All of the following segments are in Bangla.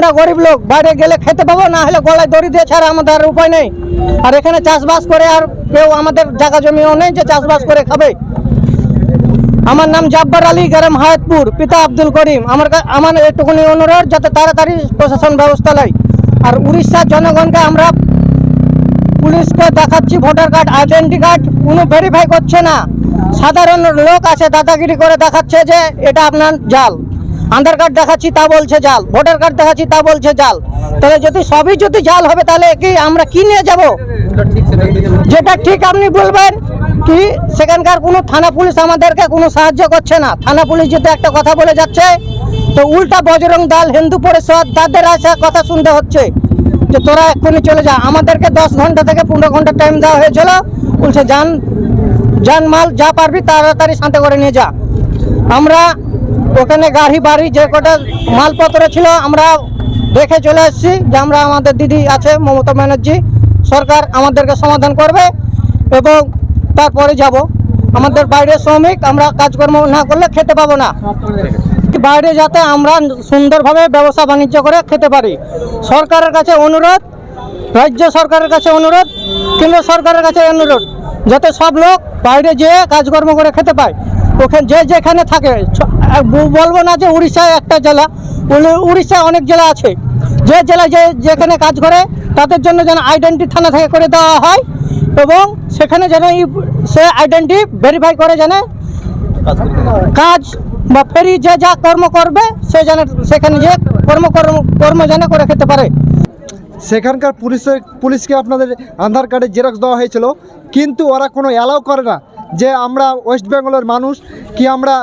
আমরা গরিব লোক, বাইরে গেলে খেতে পাবো, না হলে গলায় দড়ি দিয়ে ছাড়া আমাদের আর উপায় নেই। আর এখানে চাষবাস করে আর কেউ আমাদের জায়গা জমিও নেই যে চাষবাস করে খাবে। আমার নাম জাব্বার আলী, গ্রাম হায়াতপুর, পিতা আব্দুল করিম। আমার আমার একটুখানি অনুরোধ, যাতে তাড়াতাড়ি প্রশাসন ব্যবস্থা নেয়। আর উড়িষ্যার জনগণকে আমরা পুলিশকে দেখাচ্ছি, ভোটার কার্ড, আইডেন্টি কার্ড, কোনো ভেরিফাই করছে না। সাধারণ লোক আছে, দাদাগিরি করে দেখাচ্ছে যে এটা আপনার জাল। আধার কার্ড দেখাচ্ছি, তা বলছে জাল। ভোটার কার্ড দেখাচ্ছি, তা বলছে জাল। তাহলে যদি সবই যদি জাল হবে, তাহলে কি আমরা কি নিয়ে যাব? যেটা ঠিক আপনি বলবেন কি, সেখানকার কোনো থানা পুলিশ আমাদেরকে কোনো সাহায্য করছে না। থানা পুলিশ যদি একটা কথা বলে যাচ্ছে, তো উল্টা বজরং দল, হিন্দু পরিষদ, তাদের আসা কথা শুনতে হচ্ছে। যে তোরা এক্ষুনি চলে যা। আমাদেরকে দশ ঘণ্টা থেকে পনেরো ঘণ্টা টাইম দেওয়া হয়েছিল। বলছে, যান যান মাল, যা পারবি তাড়াতাড়ি শান্তি করে নিয়ে যা। আমরা ওখানে গাড়ি বাড়ি যে কটা মালপত্র ছিল, আমরা দেখে চলে এসেছি যে আমরা আমাদের দিদি আছে, মমতা ব্যানার্জি। সরকার আমাদেরকে সমাধান করবে এবং তারপরে যাব। আমাদের বাইরে শ্রমিক, আমরা কাজকর্ম না করলে খেতে পাবো না। বাইরে যাতে আমরা সুন্দরভাবে ব্যবসা বাণিজ্য করে খেতে পারি। সরকারের কাছে অনুরোধ, রাজ্য সরকারের কাছে অনুরোধ, কেন্দ্র সরকারের কাছে অনুরোধ, যাতে সব লোক বাইরে যেয়ে কাজকর্ম করে খেতে পায়। ওখানে যে যেখানে থাকে বলব না যে উড়িষ্যায় একটা জেলা উড়ি- উড়িষ্যায় অনেক জেলা আছে। যে জেলায় যে যেখানে কাজ করে, তাদের জন্য যেন আইডেন্টি থানা থেকে করে দেওয়া হয় এবং সেখানে যেন সে আইডেন্টি ভেরিফাই করে যেন কাজ বা ফেরি যে যা কর্ম করবে, সে যেন সেখানে যে কর্ম কর্ম যেন করে খেতে পারে। সেখানকার পুলিশের পুলিশকে আপনাদের আধার কার্ডের জেরক্স দেওয়া হয়েছিল, কিন্তু ওরা কোনো অ্যালাউ করে না। যে আমরা ওয়েস্ট বেঙ্গলের মানুষ, কি আমরা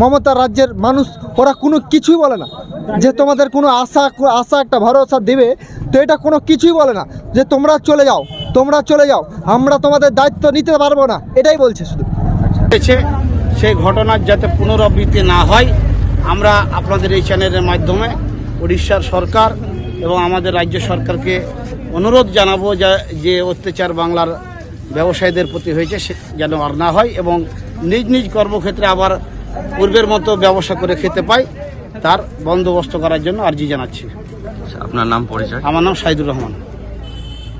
মমতা রাজ্যের মানুষ, ওরা কোনো কিছুই বলে না। যে তোমাদের কোনো আশা আশা একটা ভরসা দেবে, তো এটা কোনো কিছুই বলে না। যে তোমরা চলে যাও, তোমরা চলে যাও, আমরা তোমাদের দায়িত্ব নিতে পারব না, এটাই বলছে শুধু। সেই ঘটনার যাতে পুনরাবৃত্তি না হয়, আমরা আপনাদের এই চ্যানেলের মাধ্যমে উড়িষ্যার সরকার এবং আমাদের রাজ্য সরকারকে অনুরোধ জানাব যে অত্যাচার বাংলার ব্যবসায়ীদের প্রতি হয়েছে সে যেন আর না হয় এবং নিজ নিজ কর্মক্ষেত্রে আবার পূর্বের মতো ব্যবসা করে খেতে পায় তার বন্দোবস্ত করার জন্য আর্জি জানাচ্ছি। আপনার নাম পরিচয়? আমার নাম সাইদুর রহমান।